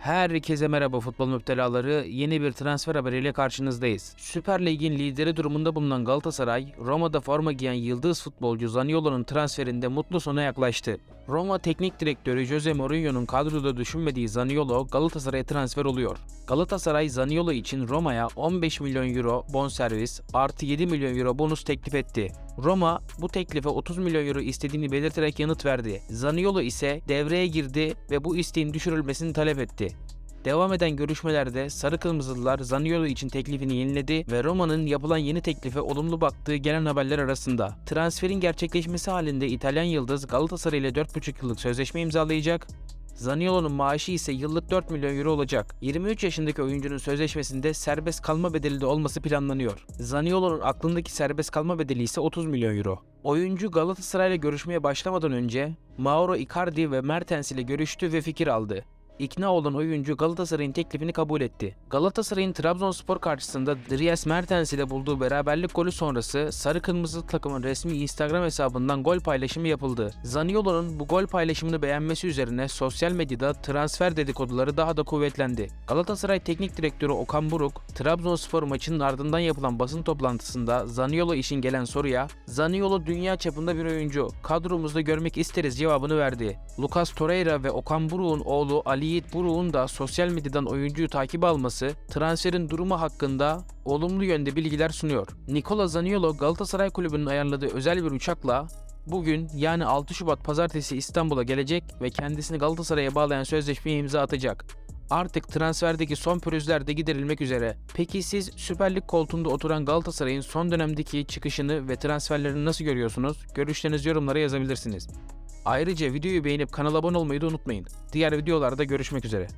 Herkese merhaba futbol müptelaları. Yeni bir transfer haberiyle karşınızdayız. Süper Lig'in lideri durumunda bulunan Galatasaray, Roma'da forma giyen yıldız futbolcu Zaniolo'nun transferinde mutlu sona yaklaştı. Roma Teknik Direktörü Jose Mourinho'nun kadroda düşünmediği Zaniolo Galatasaray'a transfer oluyor. Galatasaray Zaniolo için Roma'ya 15 milyon euro bonservis artı 7 milyon euro bonus teklif etti. Roma bu teklife 30 milyon euro istediğini belirterek yanıt verdi. Zaniolo ise devreye girdi ve bu isteğin düşürülmesini talep etti. Devam eden görüşmelerde Sarı Kırmızılılar Zaniolo için teklifini yeniledi ve Roma'nın yapılan yeni teklife olumlu baktığı gelen haberler arasında. Transferin gerçekleşmesi halinde İtalyan Yıldız Galatasaray ile 4,5 yıllık sözleşme imzalayacak. Zaniolo'nun maaşı ise yıllık 4 milyon euro olacak. 23 yaşındaki oyuncunun sözleşmesinde serbest kalma bedeli de olması planlanıyor. Zaniolo'nun aklındaki serbest kalma bedeli ise 30 milyon euro. Oyuncu Galatasaray'la görüşmeye başlamadan önce Mauro Icardi ve Mertens ile görüştü ve fikir aldı. İkna olan oyuncu Galatasaray'ın teklifini kabul etti. Galatasaray'ın Trabzonspor karşısında Dries Mertens ile bulduğu beraberlik golü sonrası Sarı Kırmızı takımın resmi Instagram hesabından gol paylaşımı yapıldı. Zaniolo'nun bu gol paylaşımını beğenmesi üzerine sosyal medyada transfer dedikoduları daha da kuvvetlendi. Galatasaray Teknik Direktörü Okan Buruk, Trabzonspor maçının ardından yapılan basın toplantısında Zaniolo için gelen soruya Zaniolo dünya çapında bir oyuncu, kadromuzda görmek isteriz cevabını verdi. Lucas Torreira ve Okan Buruk'un oğlu Ali Yiğit Buruk'un da sosyal medyadan oyuncuyu takip alması transferin durumu hakkında olumlu yönde bilgiler sunuyor. Nikola Zaniolo Galatasaray Kulübü'nün ayarladığı özel bir uçakla bugün yani 6 Şubat pazartesi İstanbul'a gelecek ve kendisini Galatasaray'a bağlayan sözleşmeye imza atacak. Artık transferdeki son pürüzler de giderilmek üzere. Peki siz Süper Lig koltuğunda oturan Galatasaray'ın son dönemdeki çıkışını ve transferlerini nasıl görüyorsunuz? Görüşlerinizi yorumlara yazabilirsiniz. Ayrıca videoyu beğenip kanala abone olmayı da unutmayın. Diğer videolarda görüşmek üzere.